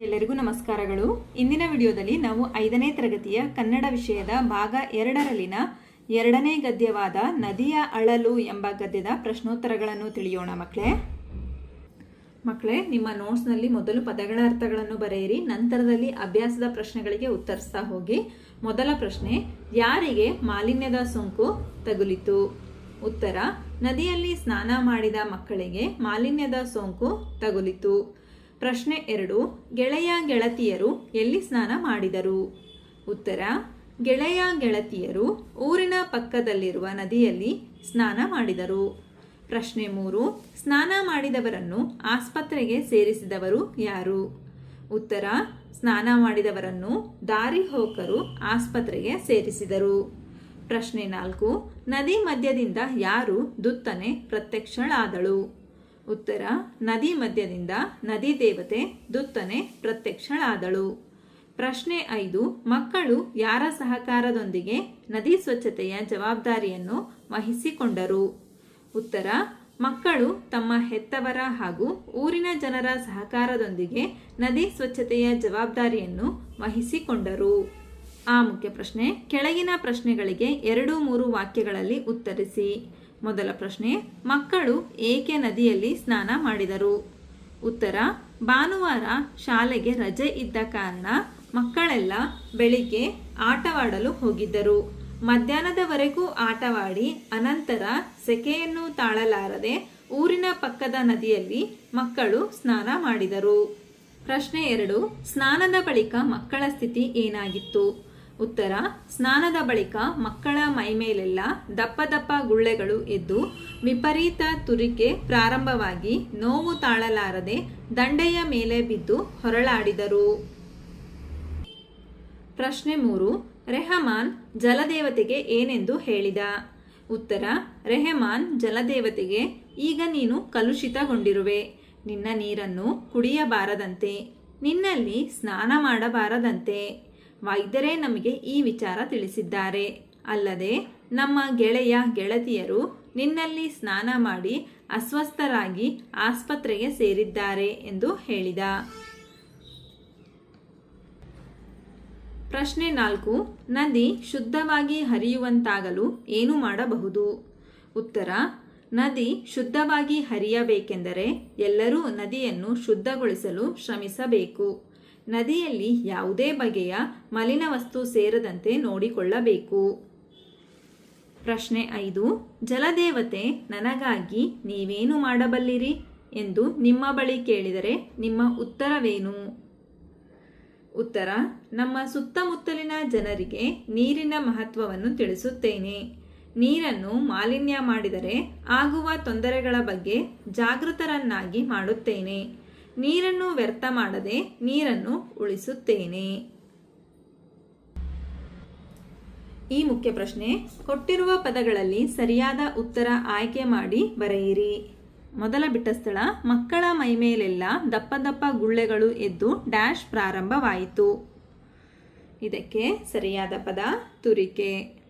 ಎಲ್ಲರಿಗೂ ನಮಸ್ಕಾರಗಳು. ಇಂದಿನ ವಿಡಿಯೋದಲ್ಲಿ ನಾವು ಐದನೇ ತರಗತಿಯ ಕನ್ನಡ ವಿಷಯದ ಭಾಗ ಎರಡರಲ್ಲಿನ ಎರಡನೇ ಗದ್ಯವಾದ ನದಿಯ ಅಳಲು ಎಂಬ ಗದ್ಯದ ಪ್ರಶ್ನೋತ್ತರಗಳನ್ನು ತಿಳಿಯೋಣ ಮಕ್ಕಳೇ ಮಕ್ಕಳೇ ನಿಮ್ಮ ನೋಟ್ಸ್ನಲ್ಲಿ ಮೊದಲು ಪದಗಳ ಅರ್ಥಗಳನ್ನು ಬರೆಯಿರಿ, ನಂತರದಲ್ಲಿ ಅಭ್ಯಾಸದ ಪ್ರಶ್ನೆಗಳಿಗೆ ಉತ್ತರಿಸ್ತಾ ಹೋಗಿ. ಮೊದಲ ಪ್ರಶ್ನೆ, ಯಾರಿಗೆ ಮಾಲಿನ್ಯದ ಸೋಂಕು ತಗುಲಿತು? ಉತ್ತರ, ನದಿಯಲ್ಲಿ ಸ್ನಾನ ಮಾಡಿದ ಮಕ್ಕಳಿಗೆ ಮಾಲಿನ್ಯದ ಸೋಂಕು ತಗುಲಿತು. ಪ್ರಶ್ನೆ ಎರಡು, ಗೆಳೆಯ ಗೆಳತಿಯರು ಎಲ್ಲಿ ಸ್ನಾನ ಮಾಡಿದರು? ಉತ್ತರ, ಗೆಳೆಯ ಗೆಳತಿಯರು ಊರಿನ ಪಕ್ಕದಲ್ಲಿರುವ ನದಿಯಲ್ಲಿ ಸ್ನಾನ ಮಾಡಿದರು. ಪ್ರಶ್ನೆ ಮೂರು, ಸ್ನಾನ ಮಾಡಿದವರನ್ನು ಆಸ್ಪತ್ರೆಗೆ ಸೇರಿಸಿದವರು ಯಾರು? ಉತ್ತರ, ಸ್ನಾನ ಮಾಡಿದವರನ್ನು ದಾರಿ ಹೋಕರು ಆಸ್ಪತ್ರೆಗೆ ಸೇರಿಸಿದರು. ಪ್ರಶ್ನೆ ನಾಲ್ಕು, ನದಿ ಮಧ್ಯದಿಂದ ಯಾರು ದುತ್ತನೆ ಪ್ರತ್ಯಕ್ಷಳಾದಳು? ಉತ್ತರ, ನದಿ ಮಧ್ಯದಿಂದ ನದಿ ದೇವತೆ ದುತ್ತನೆ ಪ್ರತ್ಯಕ್ಷಳಾದಳು. ಪ್ರಶ್ನೆ ಐದು, ಮಕ್ಕಳು ಯಾರ ಸಹಕಾರದೊಂದಿಗೆ ನದಿ ಸ್ವಚ್ಛತೆಯ ಜವಾಬ್ದಾರಿಯನ್ನು ವಹಿಸಿಕೊಂಡರು? ಉತ್ತರ, ಮಕ್ಕಳು ತಮ್ಮ ಹೆತ್ತವರ ಹಾಗೂ ಊರಿನ ಜನರ ಸಹಕಾರದೊಂದಿಗೆ ನದಿ ಸ್ವಚ್ಛತೆಯ ಜವಾಬ್ದಾರಿಯನ್ನು ವಹಿಸಿಕೊಂಡರು. ಆ ಮುಖ್ಯ ಪ್ರಶ್ನೆ, ಕೆಳಗಿನ ಪ್ರಶ್ನೆಗಳಿಗೆ ಎರಡು ಮೂರು ವಾಕ್ಯಗಳಲ್ಲಿ ಉತ್ತರಿಸಿ. ಮೊದಲ ಪ್ರಶ್ನೆ, ಮಕ್ಕಳು ಏಕೆ ನದಿಯಲ್ಲಿ ಸ್ನಾನ ಮಾಡಿದರು? ಉತ್ತರ, ಭಾನುವಾರ ಶಾಲೆಗೆ ರಜೆ ಇದ್ದ ಕಾರಣ ಮಕ್ಕಳೆಲ್ಲ ಬೆಳಿಗ್ಗೆ ಆಟವಾಡಲು ಹೋಗಿದ್ದರು. ಮಧ್ಯಾಹ್ನದವರೆಗೂ ಆಟವಾಡಿ ಅನಂತರ ಸೆಕೆಯನ್ನು ತಾಳಲಾರದೆ ಊರಿನ ಪಕ್ಕದ ನದಿಯಲ್ಲಿ ಮಕ್ಕಳು ಸ್ನಾನ ಮಾಡಿದರು. ಪ್ರಶ್ನೆ ಎರಡು, ಸ್ನಾನದ ಬಳಿಕ ಮಕ್ಕಳ ಸ್ಥಿತಿ ಏನಾಗಿತ್ತು? ಉತ್ತರ, ಸ್ನಾನದ ಬಳಿಕ ಮಕ್ಕಳ ಮೈಮೇಲೆಲ್ಲ ದಪ್ಪ ದಪ್ಪ ಗುಳ್ಳೆಗಳು ಎದ್ದು ವಿಪರೀತ ತುರಿಕೆ ಪ್ರಾರಂಭವಾಗಿ ನೋವು ತಾಳಲಾರದೆ ದಂಡೆಯ ಮೇಲೆ ಬಿದ್ದು ಹೊರಳಾಡಿದರು. ಪ್ರಶ್ನೆ ಮೂರು, ರೆಹಮಾನ್ ಜಲದೇವತೆಗೆ ಏನೆಂದು ಹೇಳಿದ? ಉತ್ತರ, ರೆಹಮಾನ್ ಜಲದೇವತೆಗೆ, ಈಗ ನೀನು ಕಲುಷಿತಗೊಂಡಿರುವೆ. ನಿನ್ನ ನೀರನ್ನು ಕುಡಿಯಬಾರದಂತೆ. ನಿನ್ನಲ್ಲಿ ಸ್ನಾನ ಮಾಡಬಾರದಂತೆ. ವೈದ್ಯರೇ ನಮಗೆ ಈ ವಿಚಾರ ತಿಳಿಸಿದ್ದಾರೆ. ಅಲ್ಲದೆ, ನಮ್ಮ ಗೆಳೆಯ ಗೆಳತಿಯರು ನಿನ್ನಲ್ಲಿ ಸ್ನಾನ ಮಾಡಿ ಅಸ್ವಸ್ಥರಾಗಿ ಆಸ್ಪತ್ರೆಗೆ ಸೇರಿದ್ದಾರೆ ಎಂದು ಹೇಳಿದ. ಪ್ರಶ್ನೆ ನಾಲ್ಕು, ನದಿ ಶುದ್ಧವಾಗಿ ಹರಿಯುವಂತಾಗಲು ಏನು ಮಾಡಬಹುದು? ಉತ್ತರ, ನದಿ ಶುದ್ಧವಾಗಿ ಹರಿಯಬೇಕೆಂದರೆ ಎಲ್ಲರೂ ನದಿಯನ್ನು ಶುದ್ಧಗೊಳಿಸಲು ಶ್ರಮಿಸಬೇಕು. ನದಿಯಲ್ಲಿ ಯಾವುದೇ ಬಗೆಯ ಮಲಿನ ವಸ್ತು ಸೇರದಂತೆ ನೋಡಿಕೊಳ್ಳಬೇಕು. ಪ್ರಶ್ನೆ ಐದು, ಜಲದೇವತೆ ನನಗಾಗಿ ನೀವೇನು ಮಾಡಬಲ್ಲಿರಿ? ಎಂದು ನಿಮ್ಮ ಬಳಿ ಕೇಳಿದರೆ ನಿಮ್ಮ ಉತ್ತರವೇನು? ಉತ್ತರ, ನಮ್ಮ ಸುತ್ತಮುತ್ತಲಿನ ಜನರಿಗೆ ನೀರಿನ ಮಹತ್ವವನ್ನು ತಿಳಿಸುತ್ತೇನೆ. ನೀರನ್ನು ಮಾಲಿನ್ಯ ಮಾಡಿದರೆ ಆಗುವ ತೊಂದರೆಗಳ ಬಗ್ಗೆ ಜಾಗೃತರನ್ನಾಗಿ ಮಾಡುತ್ತೇನೆ. ನೀರನ್ನು ವ್ಯರ್ಥ ಮಾಡದೆ ನೀರನ್ನು ಉಳಿಸುತ್ತೇನೆ. ಈ ಮುಖ್ಯ ಪ್ರಶ್ನೆ, ಕೊಟ್ಟಿರುವ ಪದಗಳಲ್ಲಿ ಸರಿಯಾದ ಉತ್ತರ ಆಯ್ಕೆ ಮಾಡಿ ಬರೆಯಿರಿ. ಮೊದಲ ಬಿಟ್ಟ ಸ್ಥಳ, ಮಕ್ಕಳ ಮೈಮೇಲೆಲ್ಲ ದಪ್ಪ ದಪ್ಪ ಗುಳ್ಳೆಗಳು ಎದ್ದು ಡ್ಯಾಶ್ ಪ್ರಾರಂಭವಾಯಿತು. ಇದಕ್ಕೆ ಸರಿಯಾದ ಪದ, ತುರಿಕೆ.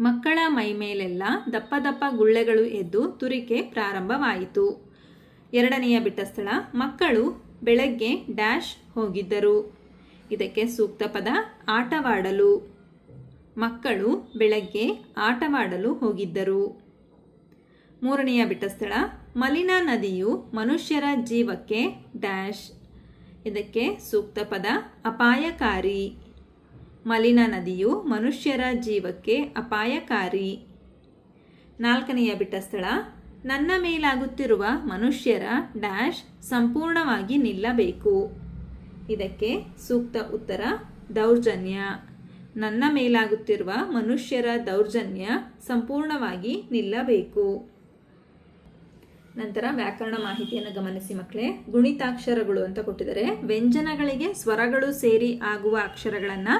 ಮಕ್ಕಳ ಮೈಮೇಲೆಲ್ಲ ದಪ್ಪ ದಪ್ಪ ಗುಳ್ಳೆಗಳು ಎದ್ದು ತುರಿಕೆ ಪ್ರಾರಂಭವಾಯಿತು. ಎರಡನೆಯ ಬಿಟ್ಟ ಸ್ಥಳ ಮಕ್ಕಳು ಬೆಳಗ್ಗೆ ಡ್ಯಾಶ್ ಹೋಗಿದ್ದರು. ಇದಕ್ಕೆ ಸೂಕ್ತ ಪದ, ಆಟವಾಡಲು. ಮಕ್ಕಳು ಬೆಳಗ್ಗೆ ಆಟವಾಡಲು ಹೋಗಿದ್ದರು. ಮೂರನೆಯ ಬಿಟ್ಟ ಸ್ಥಳ ಮಲಿನ ನದಿಯು ಮನುಷ್ಯರ ಜೀವಕ್ಕೆ ಡ್ಯಾಶ್. ಇದಕ್ಕೆ ಸೂಕ್ತ ಪದ, ಅಪಾಯಕಾರಿ. ಮಲಿನ ನದಿಯು ಮನುಷ್ಯರ ಜೀವಕ್ಕೆ ಅಪಾಯಕಾರಿ. ನಾಲ್ಕನೆಯ ಬಿಟ್ಟ ಸ್ಥಳ ನನ್ನ ಮೇಲಾಗುತ್ತಿರುವ ಮನುಷ್ಯರ ಡ್ಯಾಶ್ ಸಂಪೂರ್ಣವಾಗಿ ನಿಲ್ಲಬೇಕು. ಇದಕ್ಕೆ ಸೂಕ್ತ ಉತ್ತರ, ದೌರ್ಜನ್ಯ. ನನ್ನ ಮೇಲಾಗುತ್ತಿರುವ ಮನುಷ್ಯರ ದೌರ್ಜನ್ಯ ಸಂಪೂರ್ಣವಾಗಿ ನಿಲ್ಲಬೇಕು. ನಂತರ ವ್ಯಾಕರಣ ಮಾಹಿತಿಯನ್ನು ಗಮನಿಸಿ ಮಕ್ಕಳೇ. ಗುಣಿತಾಕ್ಷರಗಳು ಅಂತ ಕೊಟ್ಟಿದ್ದಾರೆ. ವ್ಯಂಜನಗಳಿಗೆ ಸ್ವರಗಳು ಸೇರಿ ಆಗುವ ಅಕ್ಷರಗಳನ್ನು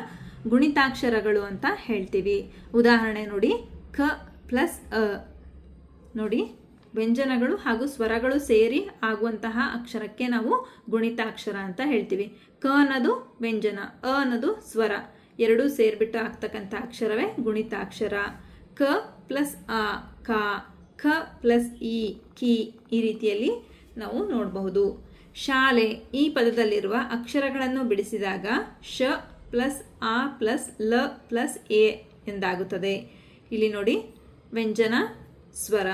ಗುಣಿತಾಕ್ಷರಗಳು ಅಂತ ಹೇಳ್ತೀವಿ. ಉದಾಹರಣೆ ನೋಡಿ, ಕ ಪ್ಲಸ್ ಅ. ನೋಡಿ ವ್ಯಂಜನಗಳು ಹಾಗೂ ಸ್ವರಗಳು ಸೇರಿ ಆಗುವಂತಹ ಅಕ್ಷರಕ್ಕೆ ನಾವು ಗುಣಿತಾಕ್ಷರ ಅಂತ ಹೇಳ್ತೀವಿ. ಕ ಅನ್ನೋದು ವ್ಯಂಜನ, ಅ ಅನ್ನೋದು ಸ್ವರ. ಎರಡೂ ಸೇರಿಬಿಟ್ಟು ಆಗ್ತಕ್ಕಂಥ ಅಕ್ಷರವೇ ಗುಣಿತಾಕ್ಷರ. ಕ ಪ್ಲಸ್ ಅ ಕ. ಖ ಪ್ಲಸ್ ಇ ಕಿ ಈ ರೀತಿಯಲ್ಲಿ ನಾವು ನೋಡಬಹುದು. ಶಾಲೆ ಈ ಪದದಲ್ಲಿರುವ ಅಕ್ಷರಗಳನ್ನು ಬಿಡಿಸಿದಾಗ ಶ ಪ್ಲಸ್ ಆ ಪ್ಲಸ್ ಲ ಪ್ಲಸ್ ಎ ಎಂದಾಗುತ್ತದೆ. ಇಲ್ಲಿ ನೋಡಿ ವ್ಯಂಜನ, ಸ್ವರ.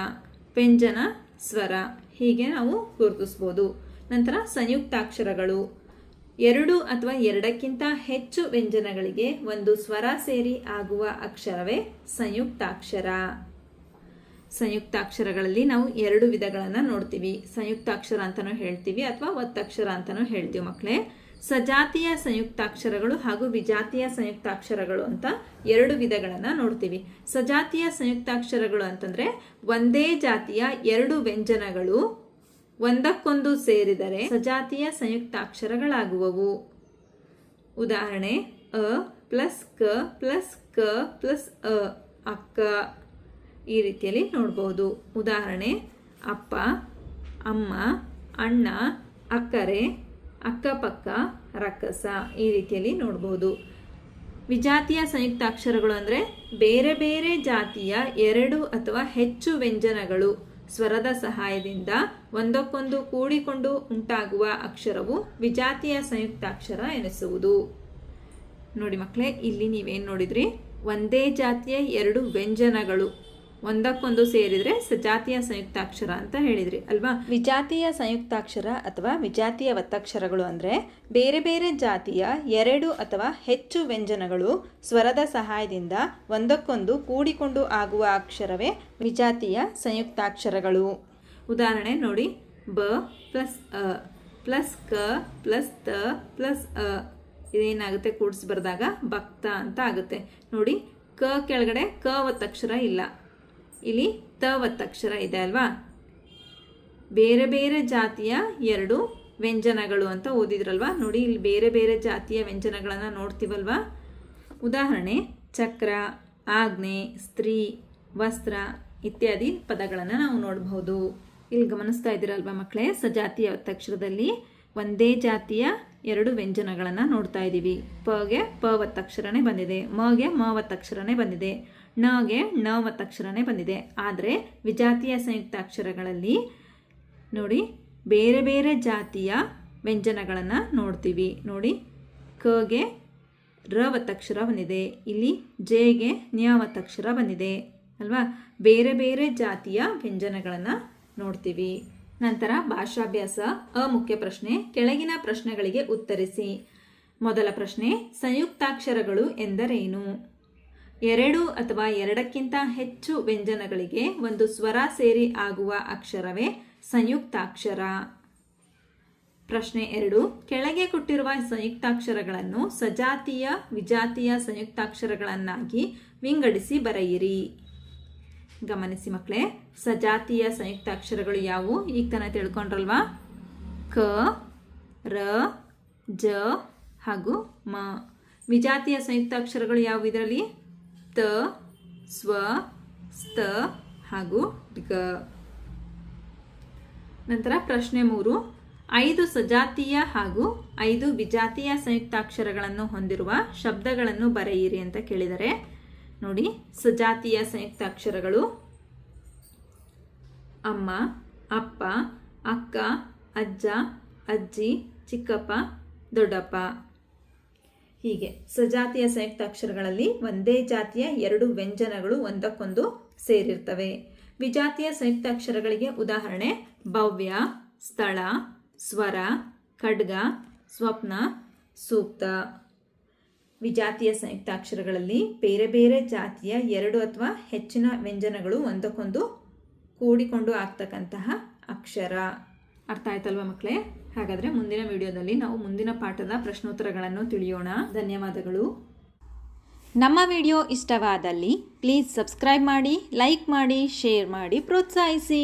ವ್ಯಂಜನ ಸ್ವರ. ಹೀಗೆ ನಾವು ಗುರುತಿಸ್ಬೋದು. ನಂತರ ಸಂಯುಕ್ತಾಕ್ಷರಗಳು. ಎರಡು ಅಥವಾ ಎರಡಕ್ಕಿಂತ ಹೆಚ್ಚು ವ್ಯಂಜನಗಳಿಗೆ ಒಂದು ಸ್ವರ ಸೇರಿ ಆಗುವ ಅಕ್ಷರವೇ ಸಂಯುಕ್ತಾಕ್ಷರ. ಸಂಯುಕ್ತಾಕ್ಷರಗಳಲ್ಲಿ ನಾವು ಎರಡು ವಿಧಗಳನ್ನು ನೋಡ್ತೀವಿ. ಸಂಯುಕ್ತಾಕ್ಷರ ಅಂತಲೂ ಹೇಳ್ತೀವಿ ಅಥವಾ ಒತ್ತಕ್ಷರ ಅಂತಲೂ ಹೇಳ್ತೀವಿ ಮಕ್ಕಳೇ ಸಜಾತಿಯ ಸಂಯುಕ್ತಾಕ್ಷರಗಳು ಹಾಗೂ ವಿಜಾತಿಯ ಸಂಯುಕ್ತಾಕ್ಷರಗಳು ಅಂತ ಎರಡು ವಿಧಗಳನ್ನು ನೋಡ್ತೀವಿ. ಸಜಾತಿಯ ಸಂಯುಕ್ತಾಕ್ಷರಗಳು ಅಂತಂದ್ರೆ ಒಂದೇ ಜಾತಿಯ ಎರಡು ವ್ಯಂಜನಗಳು ಒಂದಕ್ಕೊಂದು ಸೇರಿದರೆ ಸಜಾತಿಯ ಸಂಯುಕ್ತಾಕ್ಷರಗಳಾಗುವವು. ಉದಾಹರಣೆ, ಅ ಪ್ಲಸ್ ಕ ಪ್ಲಸ್ ಕ ಪ್ಲಸ್ ಅ ಅಕ್ಕ. ಈ ರೀತಿಯಲ್ಲಿ ನೋಡ್ಬೋದು. ಉದಾಹರಣೆ, ಅಪ್ಪ, ಅಮ್ಮ, ಅಣ್ಣ, ಅಕ್ಕರೆ ಅಕ್ಕಪಕ್ಕ, ರಕ್ಕಸ ಈ ರೀತಿಯಲ್ಲಿ ನೋಡ್ಬೋದು. ವಿಜಾತಿಯ ಸಂಯುಕ್ತಾಕ್ಷರಗಳು ಅಂದರೆ ಬೇರೆ ಬೇರೆ ಜಾತಿಯ ಎರಡು ಅಥವಾ ಹೆಚ್ಚು ವ್ಯಂಜನಗಳು. ಸ್ವರದ ಸಹಾಯದಿಂದ ಒಂದಕ್ಕೊಂದು ಕೂಡಿಕೊಂಡು ಉಂಟಾಗುವ ಅಕ್ಷರವು ವಿಜಾತಿಯ ಸಂಯುಕ್ತಾಕ್ಷರ ಎನಿಸುವುದು. ನೋಡಿ ಮಕ್ಕಳೇ, ಇಲ್ಲಿ ನೀವೇನು ನೋಡಿದ್ರಿ? ಒಂದೇ ಜಾತಿಯ ಎರಡು ವ್ಯಂಜನಗಳು. ಒಂದಕ್ಕೊಂದು ಸೇರಿದ್ರೆ ಸಜಾತಿಯ ಸಂಯುಕ್ತಾಕ್ಷರ ಅಂತ ಹೇಳಿದ್ರಿ ಅಲ್ವಾ? ವಿಜಾತಿಯ ಸಂಯುಕ್ತಾಕ್ಷರ ಅಥವಾ ವಿಜಾತಿಯ ಒತ್ತಕ್ಷರಗಳು ಅಂದರೆ ಬೇರೆ ಬೇರೆ ಜಾತಿಯ ಎರಡು ಅಥವಾ ಹೆಚ್ಚು ವ್ಯಂಜನಗಳು ಸ್ವರದ ಸಹಾಯದಿಂದ ಒಂದಕ್ಕೊಂದು ಕೂಡಿಕೊಂಡು ಆಗುವ ಅಕ್ಷರವೇ ವಿಜಾತಿಯ ಸಂಯುಕ್ತಾಕ್ಷರಗಳು. ಉದಾಹರಣೆ ನೋಡಿ ಬ ಪ್ಲಸ್ ಅ ಪ್ಲಸ್ ಕ ಪ್ಲಸ್ ತ ಪ್ಲಸ್ ಅ. ಇದೇನಾಗುತ್ತೆ? ಕೂಡಿಸಿ ಬರೆದಾಗ ಭಕ್ತ ಅಂತ ಆಗುತ್ತೆ. ನೋಡಿ ಕ ಕೆಳಗಡೆ ಕ ಒತ್ತಕ್ಷರ ಇಲ್ಲ. ಇಲ್ಲಿ ತ ಒತ್ತಕ್ಷರ ಇದೆ ಅಲ್ವಾ? ಬೇರೆ ಬೇರೆ ಜಾತಿಯ ಎರಡು ವ್ಯಂಜನಗಳು ಅಂತ ಓದಿದ್ರಲ್ವಾ? ನೋಡಿ, ಇಲ್ಲಿ ಬೇರೆ ಬೇರೆ ಜಾತಿಯ ವ್ಯಂಜನಗಳನ್ನು ನೋಡ್ತೀವಲ್ವಾ? ಉದಾಹರಣೆ, ಚಕ್ರ ಆಗ್ನೆ ಸ್ತ್ರೀ, ವಸ್ತ್ರ ಇತ್ಯಾದಿ ಪದಗಳನ್ನು ನಾವು ನೋಡಬಹುದು. ಇಲ್ಲಿ ಗಮನಿಸ್ತಾ ಇದ್ದೀರಲ್ವಾ ಮಕ್ಕಳೇ? ಸಜಾತಿಯ ಒತ್ತಕ್ಷರದಲ್ಲಿ ಒಂದೇ ಜಾತಿಯ ಎರಡು ವ್ಯಂಜನಗಳನ್ನು ನೋಡ್ತಾ ಇದ್ದೀವಿ ಪಗೆ ಪ ಒತ್ತಕ್ಷರನೇ ಬಂದಿದೆ. ಮಗೆ ಮ ಒತ್ತಕ್ಷರನೇ ಬಂದಿದೆ. ಣಗೆ ಣ ಒತ್ತಕ್ಷರನೇ ಬಂದಿದೆ. ಆದರೆ ವಿಜಾತಿಯ ಸಂಯುಕ್ತ ಅಕ್ಷರಗಳಲ್ಲಿ ನೋಡಿ ಬೇರೆ ಬೇರೆ ಜಾತಿಯ ವ್ಯಂಜನಗಳನ್ನು ನೋಡ್ತೀವಿ. ನೋಡಿ ಕಗೆ ರ ಒತ್ತಕ್ಷರ ಬಂದಿದೆ. ಇಲ್ಲಿ ಜೆಗೆ ನ್ಯ ಒತ್ತಕ್ಷರ ಬಂದಿದೆ. ಅಲ್ವಾ? ಬೇರೆ ಬೇರೆ ಜಾತಿಯ ವ್ಯಂಜನಗಳನ್ನು ನೋಡ್ತೀವಿ. ನಂತರ ಭಾಷಾಭ್ಯಾಸ, ಅಮುಖ್ಯ ಪ್ರಶ್ನೆ, ಕೆಳಗಿನ ಪ್ರಶ್ನೆಗಳಿಗೆ ಉತ್ತರಿಸಿ. ಮೊದಲ ಪ್ರಶ್ನೆ, ಸಂಯುಕ್ತಾಕ್ಷರಗಳು ಎಂದರೇನು? ಎರಡು ಅಥವಾ ಎರಡಕ್ಕಿಂತ ಹೆಚ್ಚು ವ್ಯಂಜನಗಳಿಗೆ ಒಂದು ಸ್ವರ ಸೇರಿ ಆಗುವ ಅಕ್ಷರವೇ ಸಂಯುಕ್ತಾಕ್ಷರ. ಪ್ರಶ್ನೆ ಎರಡು, ಕೆಳಗೆ ಕೊಟ್ಟಿರುವ ಸಂಯುಕ್ತಾಕ್ಷರಗಳನ್ನು ಸಜಾತಿಯ, ವಿಜಾತಿಯ ಸಂಯುಕ್ತಾಕ್ಷರಗಳನ್ನಾಗಿ ವಿಂಗಡಿಸಿ ಬರೆಯಿರಿ. ಗಮನಿಸಿ ಮಕ್ಕಳೇ, ಸಜಾತಿಯ ಸಂಯುಕ್ತ ಅಕ್ಷರಗಳು ಯಾವುವು? ಈಗ ತಾನೇ ತಿಳ್ಕೊಂಡ್ರಲ್ವಾ? ಕ, ರ, ಜ ಹಾಗೂ ಮ. ವಿಜಾತಿಯ ಸಂಯುಕ್ತಾಕ್ಷರಗಳು ಯಾವುವು ಇದರಲ್ಲಿ? ತ, ಸ್ವ, ಸ್ತ ಹಾಗೂ ಗ. ನಂತರ ಪ್ರಶ್ನೆ ಮೂರು. ಐದು ಸಜಾತಿಯ ಹಾಗೂ ಐದು ವಿಜಾತಿಯ ಸಂಯುಕ್ತಾಕ್ಷರಗಳನ್ನು ಹೊಂದಿರುವ ಶಬ್ದಗಳನ್ನು ಬರೆಯಿರಿ ಅಂತ ಕೇಳಿದರೆ ನೋಡಿ, ಸಜಾತಿಯ ಸಂಯುಕ್ತಾಕ್ಷರಗಳು ಅಮ್ಮ, ಅಪ್ಪ, ಅಕ್ಕ, ಅಜ್ಜ, ಅಜ್ಜಿ, ಚಿಕ್ಕಪ್ಪ, ದೊಡ್ಡಪ್ಪ. ಹೀಗೆ ಸಜಾತಿಯ ಸಂಯುಕ್ತಾಕ್ಷರಗಳಲ್ಲಿ ಒಂದೇ ಜಾತಿಯ ಎರಡು ವ್ಯಂಜನಗಳು ಒಂದಕ್ಕೊಂದು ಸೇರಿರ್ತವೆ. ವಿಜಾತಿಯ ಸಂಯುಕ್ತಾಕ್ಷರಗಳಿಗೆ ಉದಾಹರಣೆ, ಭವ್ಯ, ಸ್ಥಳ, ಸ್ವರ, ಖಡ್ಗ, ಸ್ವಪ್ನ, ಸೂಕ್ತ. ವಿಜಾತಿಯ ಸಂಯುಕ್ತಾಕ್ಷರಗಳಲ್ಲಿ ಬೇರೆ ಬೇರೆ ಜಾತಿಯ ಎರಡು ಅಥವಾ ಹೆಚ್ಚಿನ ವ್ಯಂಜನಗಳು ಒಂದಕ್ಕೊಂದು ಕೂಡಿಕೊಂಡು ಆಗ್ತಕ್ಕಂತಹ ಅಕ್ಷರ. ಅರ್ಥ ಆಯ್ತಲ್ವಾ ಮಕ್ಕಳೇ? ಹಾಗಾದರೆ ಮುಂದಿನ ವಿಡಿಯೋದಲ್ಲಿ ನಾವು ಮುಂದಿನ ಪಾಠದ ಪ್ರಶ್ನೋತ್ತರಗಳನ್ನು ತಿಳಿಯೋಣ. ಧನ್ಯವಾದಗಳು. ನಮ್ಮ ವಿಡಿಯೋ ಇಷ್ಟವಾದಲ್ಲಿ ಪ್ಲೀಸ್ ಸಬ್ಸ್ಕ್ರೈಬ್ ಮಾಡಿ, ಲೈಕ್ ಮಾಡಿ, ಶೇರ್ ಮಾಡಿ, ಪ್ರೋತ್ಸಾಹಿಸಿ.